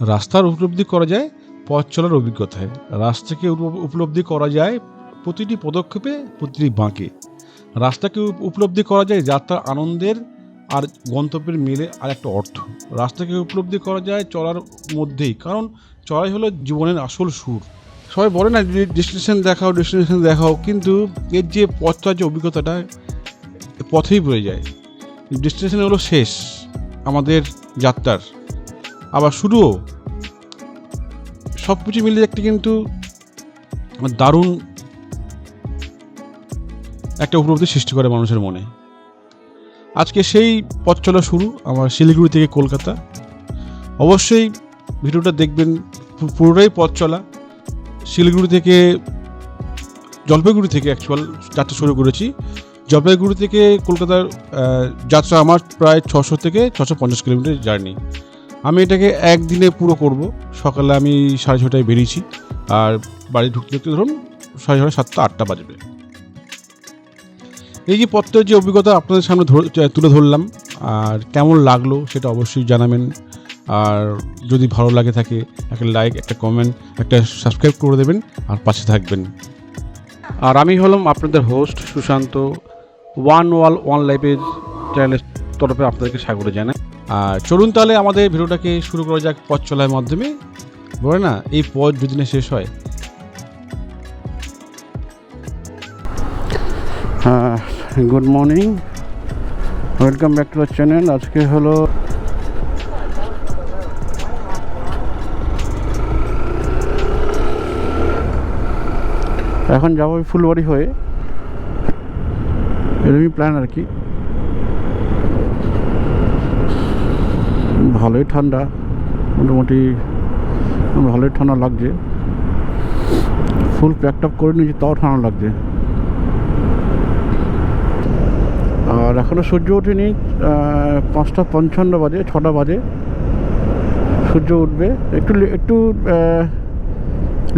রাস্তার উপলব্ধি করা যায়, পথ চলার অভিজ্ঞতায় রাস্তাকে উপ- উপলব্ধি করা যায় প্রতিটি পদক্ষেপে, প্রতিটি বাঁকে। রাস্তাকে উপলব্ধি করা যায় যাত্রার আনন্দের আর গন্তব্যের মেলে আর একটা অর্থ। রাস্তাকে উপলব্ধি করা যায় চলার মধ্যেই, কারণ চলাই হলো জীবনের আসল সুর। সবাই বলে না ডেস্টিনেশন দেখাও ডেস্টিনেশন দেখাও, কিন্তু এর যে পথ চলার যে অভিজ্ঞতাটা পথেই পড়ে যায়। ডেস্টিনেশন হলো শেষ, আমাদের যাত্রার। আবার শুরুও সব কিছু মিলে একটি কিন্তু দারুণ একটা উপলব্ধি সৃষ্টি করে মানুষের মনে। আজকে সেই পথ চলা শুরু আমার শিলিগুড়ি থেকে কলকাতা। অবশ্যই ভিডিওটা দেখবেন পুরোটাই পথ চলা। শিলিগুড়ি থেকে, জলপাইগুড়ি থেকে অ্যাকচুয়াল যাত্রা শুরু করেছি। জলপাইগুড়ি থেকে কলকাতার যাত্রা আমার প্রায় ছশো থেকে ছশো পঞ্চাশ কিলোমিটার জার্নি আমি এটাকে একদিনে পুরো করব। সকালে আমি সাড়ে ছটায় বেরিয়েছি। আর বাড়ি ঢুকতে ঢুকতে ধরুন সাড়ে ছটা সাতটা, আটটা বাজবে। এই যে পত্রের যে অভিজ্ঞতা আপনাদের সামনে তুলে ধরলাম, আর কেমন লাগল সেটা অবশ্যই জানাবেন। আর যদি ভালো লাগে থাকে, একটা লাইক একটা কমেন্ট একটা সাবস্ক্রাইব করে দেবেন, আর পাশে থাকবেন। আর আমি হলাম আপনাদের host Sushant one wall one লাইফের চ্যানেলের তরফে আপনাদেরকে স্বাগত জানাই। আর চলুন তাহলে আমাদের ভিডিওটাকে শুরু করা যাক পথ চলার মাধ্যমে। বলে না, এই পথ যদি না শেষ হয়। Good morning welcome back to channel আজকে হলো এখন যাব ফুলবাড়ি হয়ে। এরকমই প্ল্যান আর কি। ভালোই ঠান্ডা, মোটামুটি ভালোই ঠান্ডা লাগছে। ফুল প্যাকড আপ করে নিয়েছি, তাও ঠান্ডা লাগছে। আর এখনও সূর্য ওঠেনি পাঁচটা পঞ্চান্ন বাজে, ছটা বাজে। সূর্য উঠবে, একটু একটু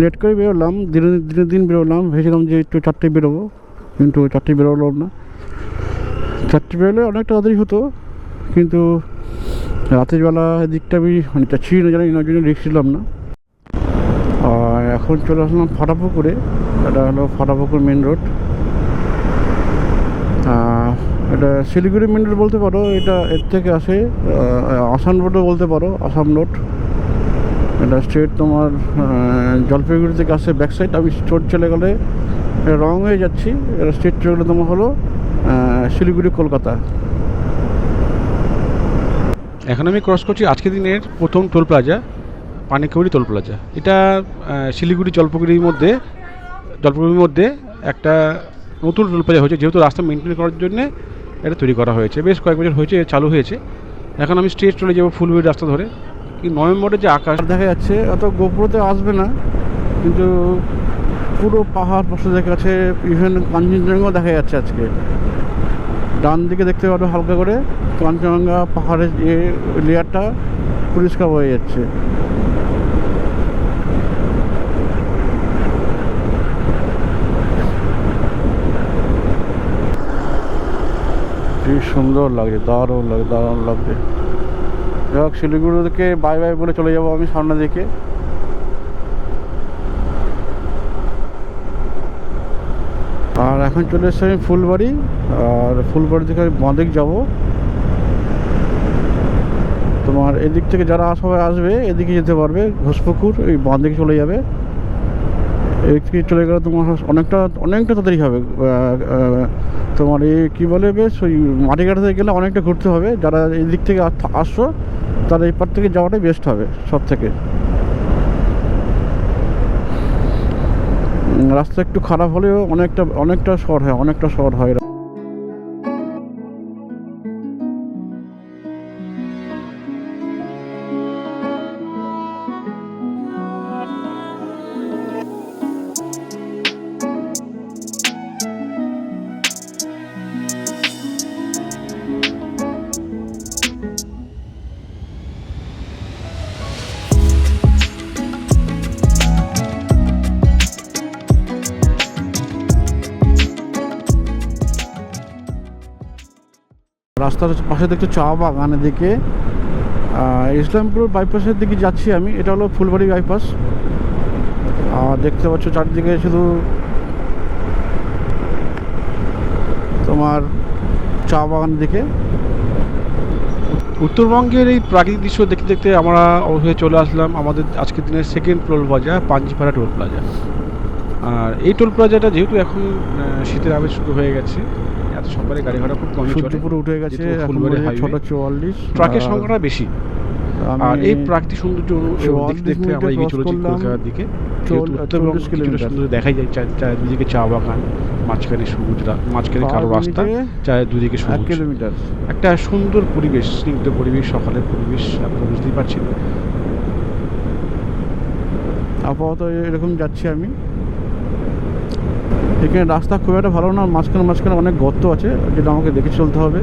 লেট করে বেরোলাম, দিনে দিনে দিন বেরোলাম। ভেবেছিলাম যে একটু চারটে বেরোবো, কিন্তু চারটে বেরোলাম না। চারটে বেরোলে অনেকটা তাড়াতাড়ি হতো, কিন্তু রাতের বেলা দিকটা আমি অনেকটা না জানি, ওই জন্য রিক্স ছিলাম না। আর এখন চলে আসলাম ফাটাপুকুরে, এটা হলো ফাটাপুকুর মেন রোড এটা শিলিগুড়ি মেন রোড বলতে পারো, এটা এর থেকে আসে আসাম রোডও বলতে পারো, আসাম রোড এটা স্ট্রেট তোমার জলপাইগুড়ি থেকে আসে ব্যাক সাইড আমি স্টোর চলে গেলে রং হয়ে যাচ্ছি। এটা স্ট্রেট চলে তোমার হলো শিলিগুড়ি, কলকাতা। এখন আমি ক্রস করছি আজকের দিনের প্রথম toll plaza Panikauri toll plaza. এটা শিলিগুড়ি জলপাইগুড়ির মধ্যে জলপাইগুড়ির মধ্যে একটা নতুন টোল প্লাজা হয়েছে, যেহেতু রাস্তা মেনটেন করার জন্য এটা তৈরি করা হয়েছে। বেশ কয়েক বছর হয়েছে, চালু হয়েছে। এখন আমি স্ট্রেট চলে যাব ফুলবাড়ি রাস্তা ধরে। কি নভেম্বরের যে আকাশ দেখা যাচ্ছে, অত গোপ্রোতে আসবে না, কিন্তু পুরো পাহাড় পাশে দেখা যাচ্ছে ইভেন কাঞ্চনজঙ্ঘাও দেখা যাচ্ছে আজকে। ডান দিকে দেখতে পারো হালকা করে। কাঞ্চনজঙ্ঘা পাহাড়ের যে লেয়ারটা পরিষ্কার হয়ে যাচ্ছে। সুন্দর লাগছে, দারুণ লাগে দারুণ লাগছে। যাই হোক শিলিগুড়ি থেকে বাই বাই বলে চলে যাব আমি সামনের দিকে আর এখন চলে এসেছি আমি ফুলবাড়ি, আর ফুলবাড়ি থেকে আমি বাঁদিক যাব। তোমার এদিক থেকে যারা সবাই আসবে, এদিকে যেতে পারবে। ঘোষপুকুর, এই বাঁদিকে চলে যাবে। এদিক থেকে চলে গেলে তোমার অনেকটা অনেকটা তাড়াতাড়ি হবে। তোমার এই কী বলে বেশ, ওই মাটিঘাটা থেকে গেলে অনেকটা ঘুরতে হবে। যারা এই দিক থেকে আসছো তারা এই পার থেকে যাওয়াটাই বেস্ট হবে সব থেকে রাস্তা একটু খারাপ হলেও অনেকটা অনেকটা শর্ট হয় অনেকটা শর্ট হয় রাস্তার পাশে দেখছ চা বাগান এদিকে। আহ, ইসলামপুর বাইপাসের দিকে যাচ্ছি আমি। এটা হলো ফুলবাড়ি বাইপাস আর দেখতে পাচ্ছ চারদিকে শুধু তোমার চা বাগান দিকে উত্তরবঙ্গের এই প্রাকৃতিক দৃশ্য দেখতে দেখতে আমরা হয়ে চলে আসলাম আমাদের আজকের দিনের second toll plaza Panjipara toll plaza আর এই টোল প্লাজাটা যেহেতু এখন শীতের আবেশ শুরু হয়ে গেছে এত সবারই গাড়ি ঘোড়া খুব কমই চলে। উঠে গেছে ফুলবাড়ি ছটা চুয়াল্লিশ। ট্রাকের সংখ্যাটা বেশি। আর এই প্রাকৃতিক সৌন্দর্য দেখতে আমরা এগিয়ে চলেছি কলকাতার দিকে। উত্তরবঙ্গ। সুন্দর দেখাই যায় চা- চারিদিকে চা বাগান মাঝখানে সবুজ মাঝখানে কালো রাস্তা চার দুদিকে সবুজ। কিলোমিটার। একটা সুন্দর পরিবেশ স্নিগ্ধ পরিবেশ সকালের পরিবেশ আপনারা বুঝতেই পারছেন আপাতত এরকম যাচ্ছি আমি। এখানে রাস্তা খুব একটা ভালো না, মাঝখানে মাঝখানে অনেক গর্ত আছে, যেটা আমাকে দেখে চলতে হবে।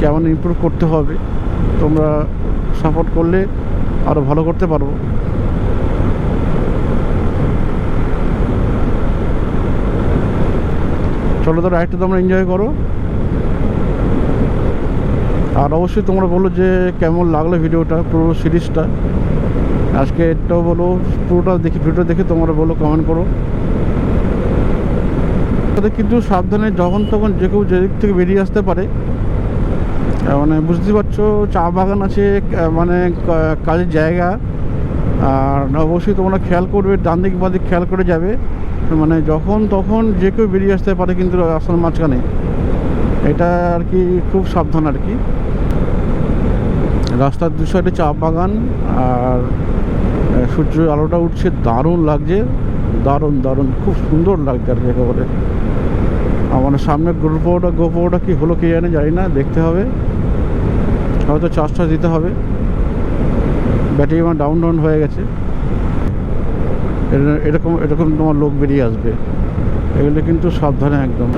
কেমন ইমপ্রুভ করতে হবে, তোমরা সাপোর্ট করলে আরও ভালো করতে পারব। চলো তো রাইডটা তোমরা এনজয় করো। আর অবশ্যই তোমরা বলো যে কেমন লাগল ভিডিওটা পুরো সিরিজটা আজকে এটাও বলো, পুরোটা দেখি ভিডিও দেখে তোমরা বলো কমেন্ট করো। তবে কিন্তু সাবধানে যখন তখন যে কেউ যেদিক থেকে বেরিয়ে আসতে পারে মানে বুঝতে পারছ, চা বাগান আছে মানে কাজের জায়গা। আর অবশ্যই তোমরা খেয়াল করবে, ডান দিক বাদিক খেয়াল করে যাবে। মানে যখন তখন যে কেউ বেরিয়ে আসতে পারে কিন্তু রাস্তার মাঝখানে। এটা আর কি খুব সাবধান আর কি। রাস্তার দু সাইডে চা বাগান, আর সূর্যের আলোটা উঠছে, দারুণ লাগছে, দারুণ দারুণ, খুব সুন্দর লাগছে আর কি একেবারে। আমার সামনে গোপোটা গোপোটা কি হলো কে জানে, জানি না, দেখতে হবে। হয়তো চার্জটা দিতে হবে। ব্যাটারি আমার ডাউন ডাউন হয়ে গেছে। এর- এরকম এরকম তোমার লোক বেরিয়ে আসবে। এগুলো কিন্তু সাবধানে একদম।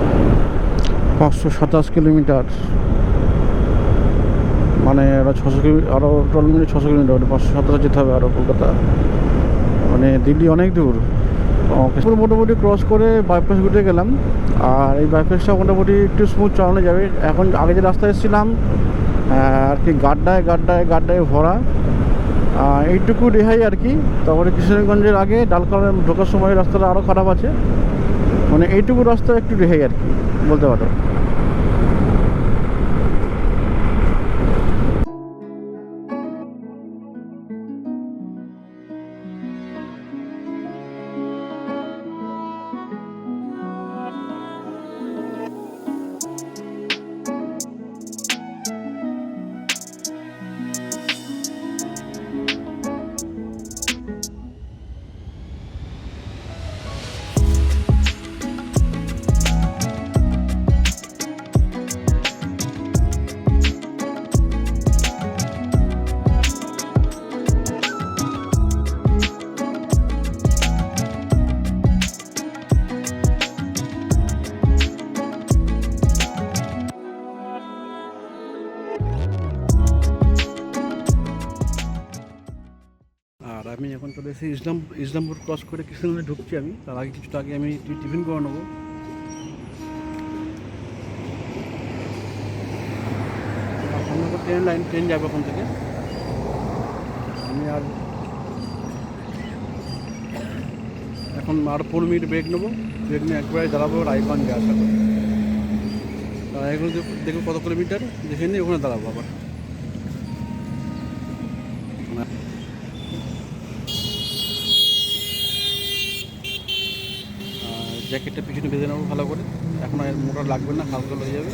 পাঁচশো সাতাশ কিলোমিটার। মানে ছশো কিলো আরও টোটাল মিনিট ছশো কিলোমিটার পাঁচশো, সাতাশ যেতে হবে আরও কলকাতা। মানে দিল্লি অনেক দূর। পুরো মোটামুটি ক্রস করে বাইপাস ঘুরে গেলাম। আর এই বাইপাসটা মোটামুটি একটু স্মুথ চালানো যাবে। এখন আগে যে রাস্তায় এসেছিলাম আর কি গাড্ডায় গাড্ডায় গাড্ডায় ভরা। এইটুকু রেহাই আর কি। তারপরে কিশোরগঞ্জের আগে ডালকালের ঢোকার সময় রাস্তাটা আরও খারাপ আছে। মানে এইটুকু রাস্তা একটু রেহাই আর কি, বলতে পারো। আর আমি এখন চলে এসেছি ইসলাম, ইসলামপুর ক্রস করে কৃষ্ণগঞ্জে ঢুকছি আমি। তার আগে কিছুটা আগে আমি টিফিন করে নেব। ট্রেন লাইন ট্রেন যাবে ওখান থেকে। আমি আর এখন আর পনেরো মিনিট ব্রেক নেব। ব্রেক নিয়ে একবারে দাঁড়াবো রায়গঞ্জে আসা করে রায়গঞ্জ দেখব কত কিলোমিটার দেখে নিয়ে ওখানে দাঁড়াবো আবার। জ্যাকেটটা পিছনে বেঁধে নেব ভালো করে। এখন আর মোটা লাগবে না, হালকা হয়ে যাবে।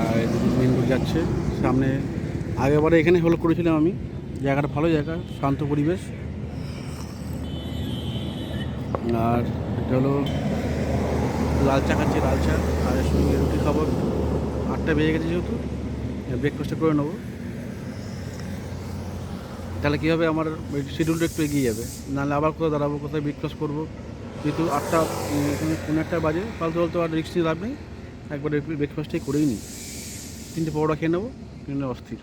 আর যাচ্ছে, সামনে আগেবারে এখানে হল করেছিলাম আমি। জায়গাটা ভালো জায়গা, শান্ত পরিবেশ। আর এটা হলো লাল চা খাচ্ছি লাল চা আর সঙ্গে রুটি খাবার আটটা বেজে গেছে যেহেতু। ব্রেকফাস্টটা করে নেব। তাহলে কী হবে? আমার শিডিউলটা একটু এগিয়ে যাবে। নাহলে আবার কোথাও দাঁড়াবো, কোথায় ব্রেকফাস্ট করব? যেহেতু আটটা পনেরো একটা বাজে, ফালতু ফালতু আর রিক্স নিয়ে লাভ নেই। একবারে ব্রেকফাস্টটাই করেই নিই। তিনটে পরোটা খেয়ে নেব কিন্তু অস্থির।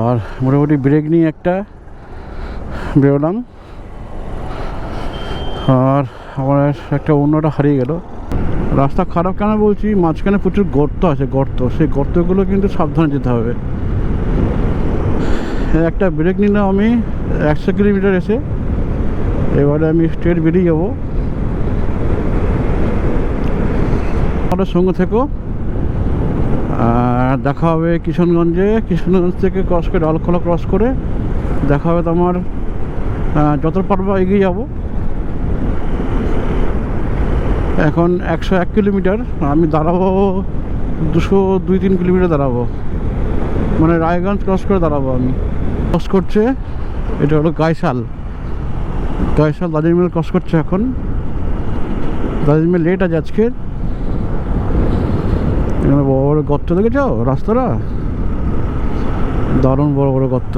আর মোটামুটি ব্রেক নিয়ে একটা বেরোলাম। আর আমার একটা অন্যটা হারিয়ে গেল। রাস্তা খারাপ কেন বলছি? মাঝখানে প্রচুর গর্ত আছে, গর্ত। সেই গর্তগুলো কিন্তু সাবধানে যেতে হবে। একটা ব্রেক নিলাম আমি, একশো কিলোমিটার এসে। এবারে আমি স্ট্রেট বেরিয়ে যাব। আমাদের সঙ্গে থেকো। দেখা হবে কিশনগঞ্জে কিশনগঞ্জ থেকে ক্রস করে ডালখোলা ক্রস করে। দেখা হবে তোমার যত পারব এগিয়ে যাব। এখন একশো এক কিলোমিটার, আমি দাঁড়াবো দুশো দুই তিন কিলোমিটার দাঁড়াবো। মানে রায়গঞ্জ ক্রস করে দাঁড়াবো আমি। ক্রস করছে, এটা হলো গাইশাল। দাদির মিল ক্রস করছে এখন। দাদির মিল লেট আছে আজকের এখানে বড় বড় গর্ত দেখেছ? রাস্তাটা? দারুণ বড় বড় গর্ত।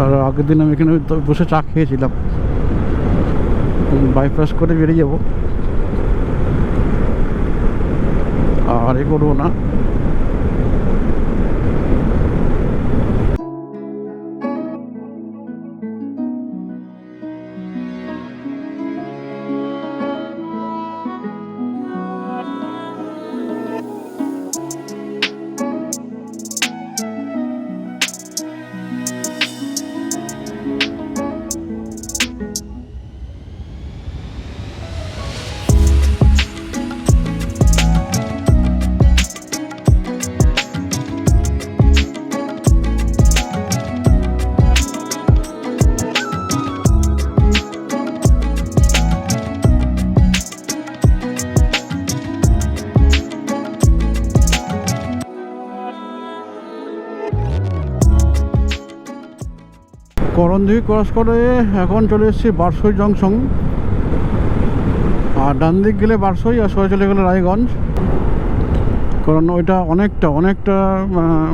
আর আগের দিন আমি এখানে বসে চা খেয়েছিলাম। বাইপাস করে বেরিয়ে যাব। আর এ করব না করণদিঘি ক্রস করে এখন চলে এসেছি বারসই জংশন। আর ডান দিক গেলে বারসই আর সোজা চলে গেলে রায়গঞ্জ। কারণ ওইটা অনেকটা অনেকটা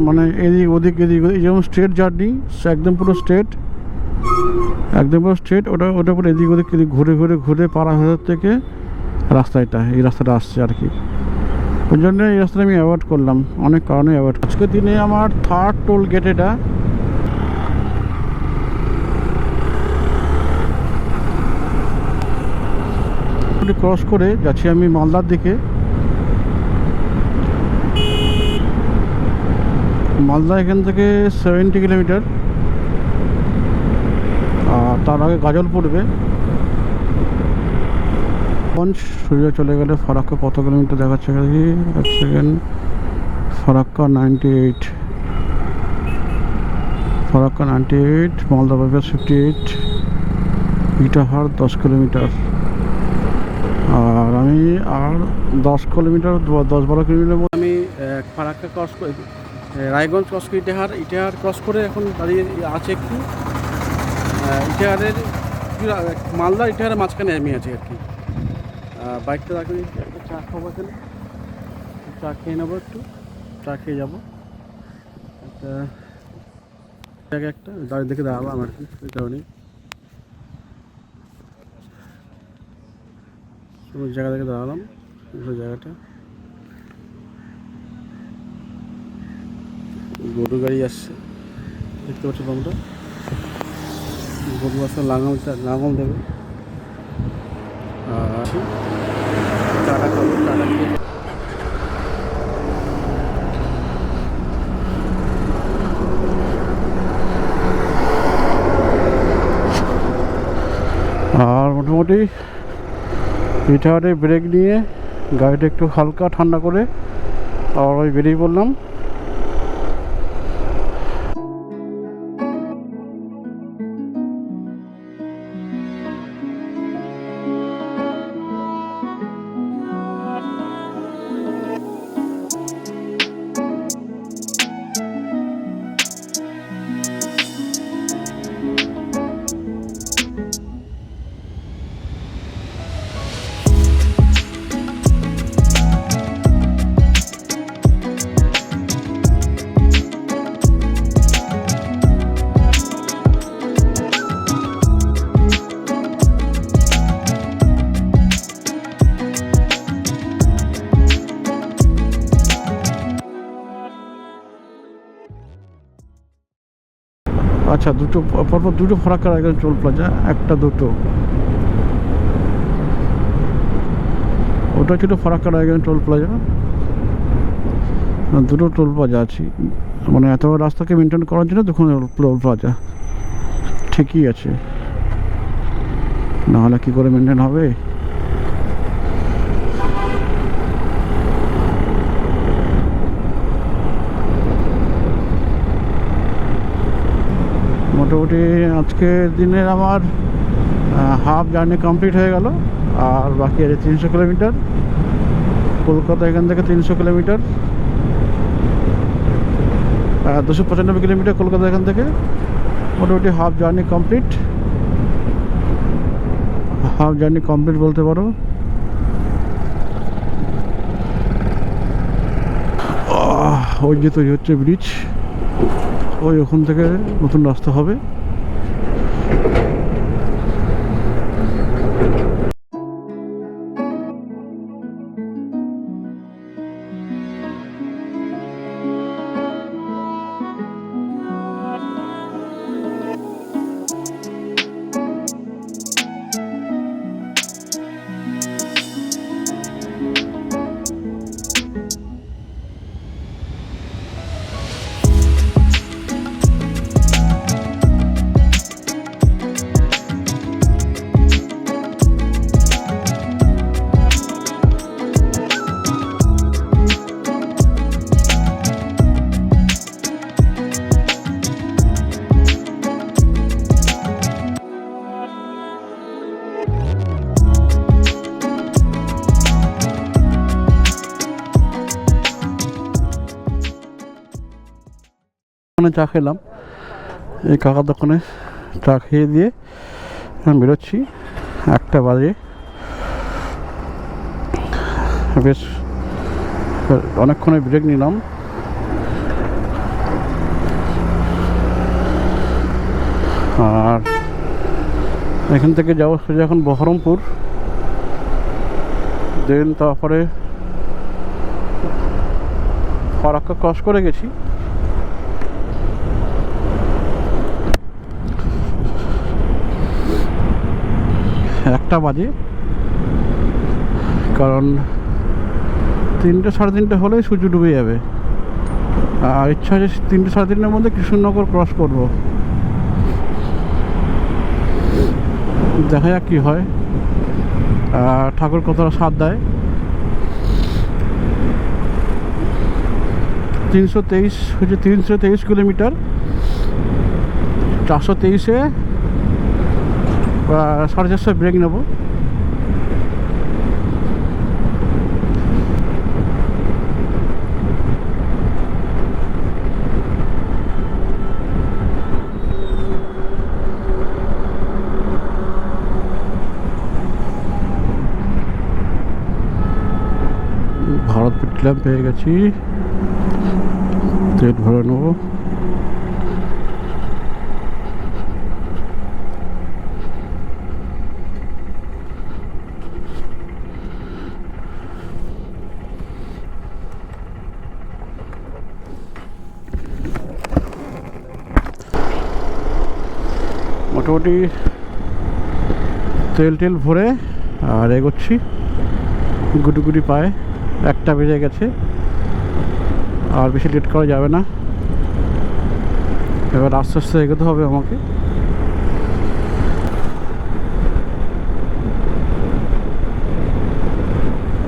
মানে এদিক ওদিক এদিক ওদিক যেমন স্ট্রেট জার্নি একদম পুরো স্ট্রেট একদম পুরো স্ট্রেট ওটা ওটা পুরো এদিক ওদিক এদিক ঘুরে ঘুরে ঘুরে পাড়া ভেতর থেকে রাস্তা এটা এই রাস্তাটা আসছে আর কি। ওই জন্য এই রাস্তাটা আমি অ্যাভয়েড করলাম, অনেক কারণে অ্যাভয়েড আজকের দিনে আমার থার্ড টোল গেট এটা। ক্রস করে যাচ্ছি আমি মালদার দিকে। মালদা এখান থেকে সেভেন্টি কিলোমিটার। আর তার আগে গাজল পড়বে। পঞ্চ সোজা চলে গেলে ফারাক্কা কত কিলোমিটার দেখাচ্ছে দেখি এক second Farakka ninety eight Farakka ninety eight Malda bypass fifty eight Itahar দশ কিলোমিটার। আর আমি আর দশ কিলোমিটার দশ বারো কিলোমিটার মধ্যে আমি ফারাক্কা ক্রস করে রায়গঞ্জ ক্রস করে, ইটাহার ইটাহার ক্রস করে এখন দাঁড়িয়ে আছে একটু। ইটাহারের মালদা ইটাহারের মাঝখানে আমি আছি আর কি। বাইকটা রাখি একটা চা খাব এখানে। চা খেয়ে নেব একটু, চা খেয়ে যাব। একটা জায়গা একটা, দাঁড়িয়ে দেখে দাঁড়াবো আমার কি ওই জায়গা থেকে দাঁড়ালাম, ওই জায়গাটা। গরু গাড়ি আসছে। দেখতে পাচ্ছি বামটা গরু আসছে, লাঙল লাঙল দেবে। আর মোটামুটি পিঠারে ব্রেক নিয়ে গাড়িটা একটু হালকা ঠান্ডা করে আবার ওই বেরিয়ে পড়লাম। দুটো, পরপর দুটো ফরাক্কার একদম টোল প্লাজা, একটা দুটো। ওটা ছিল ফরাক্কার একদম টোল প্লাজা। দুটো টোল প্লাজা আছে। মানে এত রাস্তাকে মেনটেন করার জন্য দুখন টোল প্লাজা। ঠিকই আছে। নাহলে কী করে মেনটেন হবে? মোটামুটি আজকের দিনের আমার হাফ জার্নি কমপ্লিট হয়ে গেল, আর বাকি আছে তিনশো কিলোমিটার। কলকাতা এখান থেকে তিনশো কিলোমিটার। দুশো পঁচানব্বই কিলোমিটার কলকাতা এখান থেকে। মোটামুটি half journey complete half journey complete বলতে পারো। ওই যে তৈরি হচ্ছে ব্রিজ ওই ওখান থেকে নতুন রাস্তা হবে। চা খেলাম। এই কাকার দোকানে চা খেয়ে দিয়ে আমি বেরোচ্ছি একটা বাজে। বেশ, অনেকক্ষণে ব্রেক নিলাম। আর এখান থেকে যাওয়া সোজা এখন বহরমপুর। দেন তারপরে ফারাক্কা ক্রস করে গেছি। একটা বাজে। কারণ তিনটে সাড়ে তিনটে হলে সূর্য ডুবে যাবে। আর ইচ্ছা আছে তিনটে সাড়ে তিনটের মধ্যে কৃষ্ণনগর ক্রস করব। দেখা যাক কী হয়। ঠাকুর কতটা সাথ দেয়। তিনশো তেইশ, হচ্ছে তিনশো তেইশ কিলোমিটার। চারশো তেইশে চারশো ব্রেক নেব। ভারত পেট্রোলিয়াম পেয়ে গেছি। তেল ভরে নেব। মোটামুটি তেল টেল ভরে আর এগোচ্ছি। গুটি পায়ে। একটা বেজে গেছে। আর বেশি লেট করা যাবে না। এবার আস্তে আস্তে এগোতে হবে আমাকে।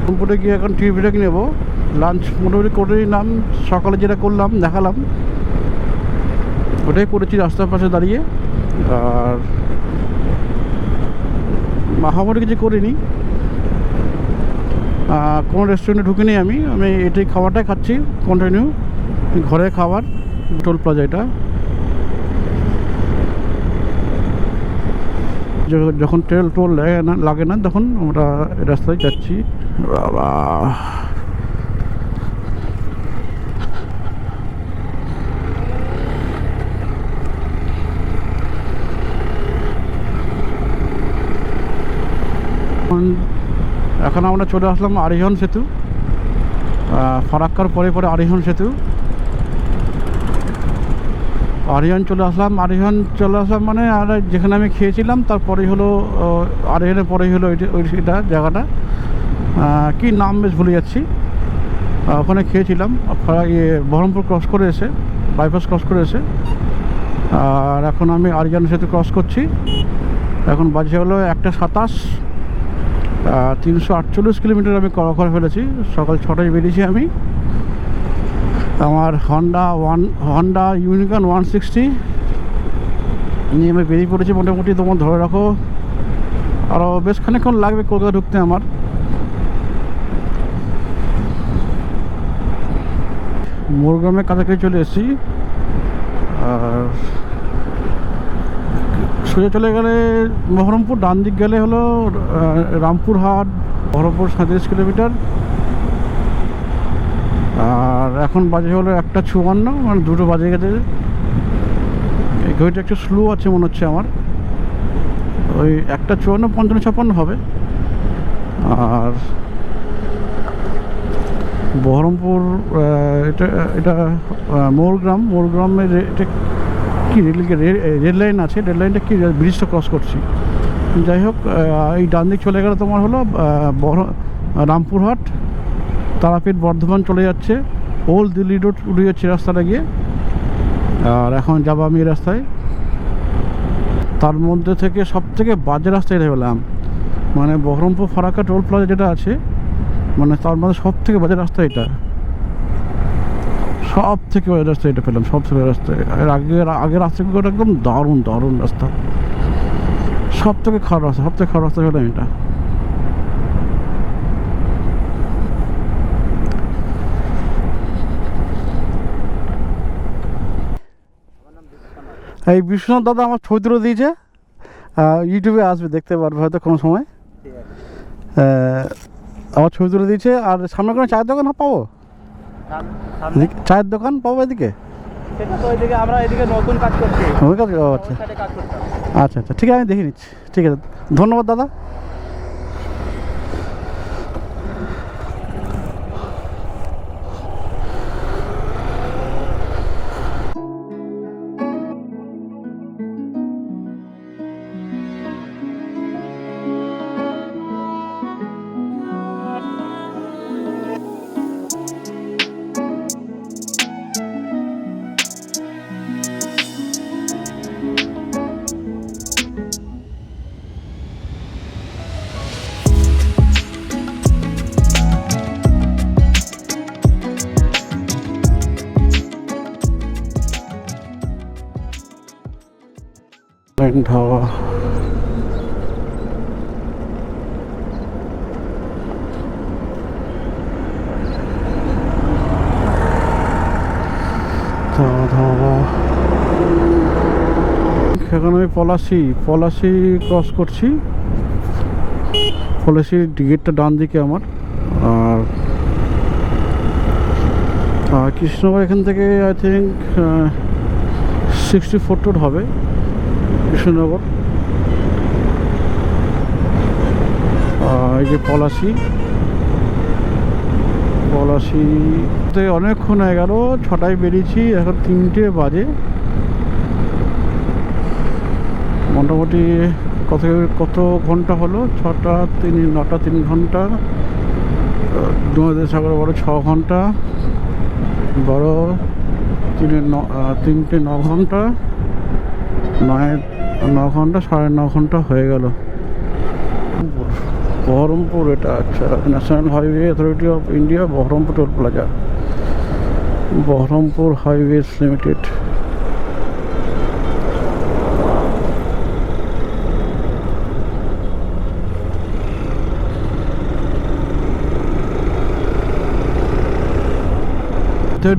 দুপুরে গিয়ে এখন টি ব্রেক নেব। লাঞ্চ মোটামুটি করে নিলাম। সকালে যেটা করলাম, দেখালাম। ওটাই করেছি রাস্তার পাশে দাঁড়িয়ে। আর মাহামারি কিছু করিনি। কোনো রেস্টুরেন্টে ঢুকিনি আমি। আমি এটাই খাবারটাই খাচ্ছি কন্টিনিউ ঘরের খাবার টোল প্লাজা এটা। যখন তেল টোল লাগে না লাগে না, তখন আমরা রাস্তায় যাচ্ছি। বাবা এখন এখন আমরা চলে আসলাম আরিহন সেতু। ফারাক্কার পরে পরে আরিহন সেতু। আরিহান চলে আসলাম, আরিহান চলে আসলাম মানে আর যেখানে আমি খেয়েছিলাম, তারপরেই হলো আরিহানের পরেই হলো ওইটা জায়গাটা। কি নাম বেশ ভুলে যাচ্ছি। ওখানে খেয়েছিলাম ইয়ে বহরমপুর ক্রস করে এসে বাইপাস ক্রস করে এসে। আর এখন আমি আরিয়ান সেতু ক্রস করছি। এখন বাজে হলো একটা সাতাশ। তিনশো আটচল্লিশ কিলোমিটার আমি করা করে ফেলেছি। সকাল ছটায় বেরিয়েছি আমি। আমার Honda one Honda Unicorn one sixty নিয়ে আমি বেরিয়ে পড়েছি। মোটামুটি তোমার ধরে রাখো আরও বেশ খানিকক্ষণ লাগবে কলকাতা ঢুকতে আমার। মোরগ্রামের কাছাকাছি চলে এসেছি। আর সোজা চলে গেলে বহরমপুর, ডান দিক গেলে হলো রামপুরহাট বহরমপুর সাঁত্রিশ কিলোমিটার। আর এখন বাজে হলো একটা চুয়ান্ন মানে দুটো বাজে গেছে। এই ঘড়িটা একটু স্লো আছে মনে হচ্ছে আমার। ওই একটা চুয়ান্ন, পঞ্চান্ন, ছাপ্পান্ন হবে। আর বহরমপুর এটা এটা মোরগ্রাম মোরগ্রামের এটা কি রেল লাইন আছে, রেল লাইনটা কি, ব্রিজটা ক্রস করছি। যাই হোক এই ডান দিক চলে গেলে তোমার হলো বহর রামপুরহাট, তারাপীঠ বর্ধমান চলে যাচ্ছে, ওল্ড দিল্লি রোড উঠে যাচ্ছে রাস্তাটা গিয়ে, আর এখন যাব আমি রাস্তায়। তার মধ্যে থেকে সব থেকে বাজে রাস্তায় পেলাম মানে বহরমপুর ফারাক্কা টোল প্লাজা যেটা আছে মানে তার মধ্যে সব থেকে বাজে রাস্তা এটা। সব থেকে বাজে রাস্তা এটা পেলাম, সব থেকে রাস্তা এর আগে আগের রাস্তাগুলো একদম দারুণ দারুণ রাস্তা। সব থেকে খারাপ রাস্তা, সব থেকে খারাপ রাস্তা পেলাম এটা। এই বিশ্বনাথ দাদা আমার ছবি তুলে দিয়েছে। ইউটিউবে আসবে, দেখতে পারবে হয়তো কোনো সময়। আমার ছবি তুলে দিয়েছে, আর সামনে কোনো চায়ের দোকান পাবো? চায়ের দোকান পাবো এদিকে? আচ্ছা আচ্ছা। ঠিক আছে আমি দেখে নিচ্ছি। ঠিক আছে। ধন্যবাদ দাদা। ধাবা ধাবা ধাবা এখন আমি পলাশি পলাশি ক্রস করছি। পলাশির গেটটা ডান দিকে আমার। আর কৃষ্ণনগর এখান থেকে আই থিঙ্ক সিক্সটি ফোর টোট হবে। কৃষ্ণনগর। এই যে পলাশি। পলাশিতে অনেকক্ষণ হয়ে গেল, ছটায় বেরিয়েছি, এখন তিনটে বাজে। মোটামুটি কত কত ঘণ্টা হলো? ছটা তিন, নটা তিন ঘণ্টা। দুমাদের সাগর বড় ছ ঘণ্টা, বড় তিনে ন তিনটে ন ঘণ্টা, নয় ন ঘণ্টা সাড়ে ন ঘণ্টা হয়ে গেল। বহরমপুর এটা আচ্ছা national highway authority of India, Baharampur toll plaza. Baharampur highways limited.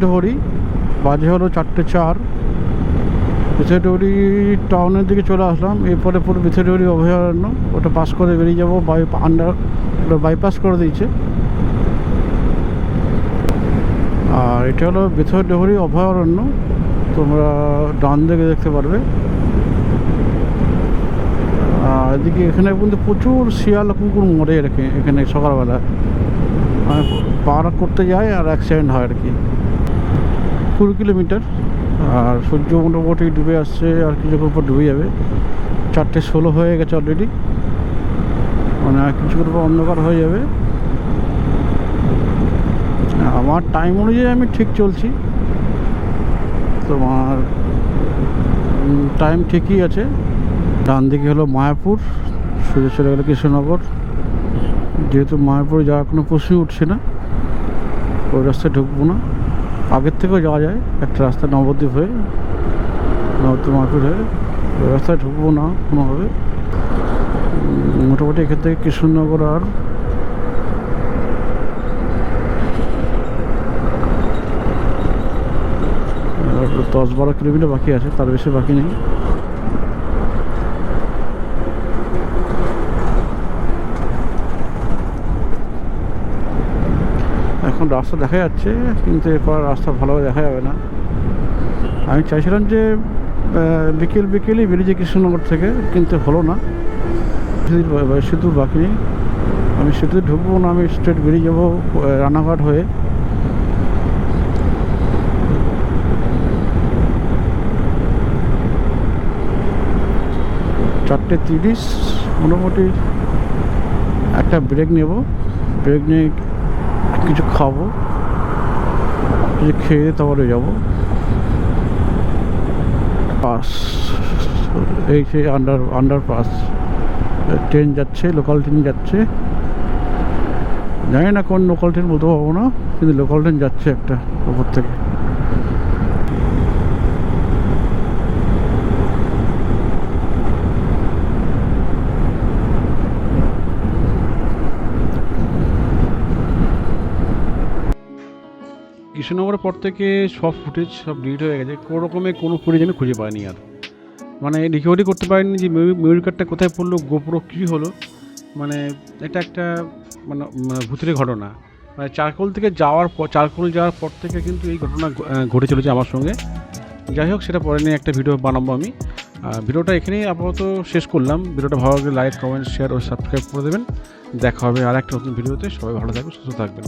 Dahari বাজে হলো চারটে চার। বিথেডুরি টাউনের দিকে চলে আসলাম। এরপরে পুরো বিথেডুরি অভয়ারণ্য। ওটা পাস করে বেরিয়ে যাব। বাই আন্ডার ওটা বাইপাস করে দিয়েছে। আর এটা হলো বিথেডুরি অভয়ারণ্য। তোমরা ডান দিকে দেখতে পারবে। আর এদিকে এখানে কিন্তু প্রচুর শিয়াল কুকুর মরে রেখে এখানে সকালবেলা। মানে পার করতে যায় আর অ্যাক্সিডেন্ট হয় আর কি। কুড়ি কিলোমিটার। আর সূর্য মোটামুটি ডুবে আসছে, আর কিছুক্ষণ পর ডুবে যাবে। চারটে ষোলো হয়ে গেছে অলরেডি মানে আর কিছুক্ষণ পর অন্ধকার হয়ে যাবে। আমার টাইম অনুযায়ী আমি ঠিক চলছি। তোমার টাইম ঠিকই আছে। ডান দিকে হলো মায়াপুর, সোজা চলে গেলে কৃষ্ণনগর। যেহেতু মায়াপুরে যাওয়ার কোনো প্রশ্নই উঠছে না, ওই রাস্তায় ঢুকবো না। আগের থেকেও যাওয়া যায়। একটা রাস্তা নবদ্বীপ হয়ে, নবদ্বীপ মায়াপুর হয়ে, ওই রাস্তায় ঢুকবো না কোনোভাবে। মোটামুটি এখান থেকে কৃষ্ণনগর আর দশ বারো কিলোমিটার বাকি আছে, তার বেশি বাকি নেই। এখন রাস্তা দেখা যাচ্ছে, কিন্তু এরপর রাস্তা ভালোভাবে দেখা যাবে না। আমি চাইছিলাম যে বিকেল বিকেলই বেরিয়ে যাই কৃষ্ণনগর থেকে, কিন্তু হলো না। সেতু সেতু বাকি নেই। আমি সেতুতে ঢুকবো না, আমি স্ট্রেট বেরিয়ে যাব রানাঘাট হয়ে। চারটে তিরিশ, মোটামুটি একটা ব্রেক নেব। ব্রেক নিয়ে কিছু খাব, কিছু খেয়ে তারপরে যাব। পাস এই সেই আন্ডার আন্ডার পাস ট্রেন যাচ্ছে লোকাল ট্রেন যাচ্ছে। জানি না কোন লোকাল ট্রেন বলতে পারব না, কিন্তু লোকাল ট্রেন যাচ্ছে একটা ওপর থেকে। কৃষ্ণনগরের পর থেকে সব ফুটেজ সব ডিলিট হয়ে গেছে। কোনো রকমে কোনো ফুটেজ আমি খুঁজে পাইনি আর। মানে রিকভারি করতে পারিনি যে মেমোরি কার্ডটা কোথায় পড়ল গোপ্রো কী হলো মানে এটা একটা মানে মানে ভূতের ঘটনা। মানে চারকোল থেকে যাওয়ার পর, চারকোল যাওয়ার পর থেকে কিন্তু এই ঘটনা ঘটে চলেছে আমার সঙ্গে। যাই হোক, সেটা পরে নিয়ে একটা ভিডিও বানাবো আমি। ভিডিওটা এখানেই আপাতত শেষ করলাম। ভিডিওটা ভালো লাগলে লাইক কমেন্ট শেয়ার ও সাবস্ক্রাইব করে দেবেন। দেখা হবে আর একটা নতুন ভিডিওতে সবাই ভালো থাকবেন, সুস্থ থাকবেন।